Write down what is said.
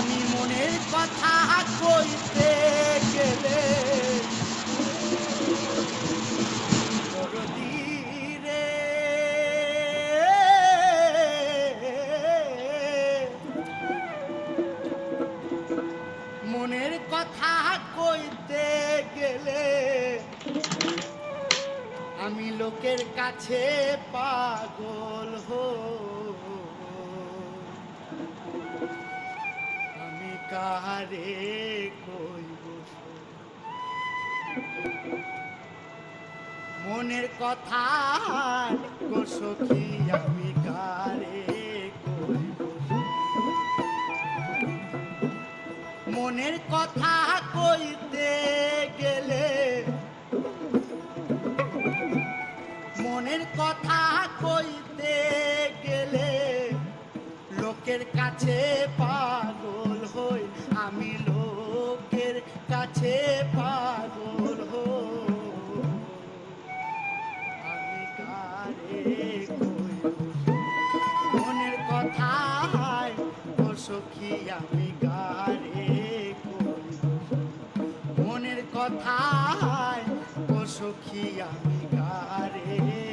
আমি মনের কথা কইতে গেলে মনের কথা কইতে গেলে আমি লোকের কাছে পাগল হো কারে কইব মনের কথা গো আমি কারে কইব মনের কথা কইতে গেলে মনের কথা কইতে গেলে লোকের কাছে হই আমি লোকের কাছে পাগল হই আমি কারে মনের কথায় ও সখী আমি কইব মনের কথায় ও সখী আমি গারে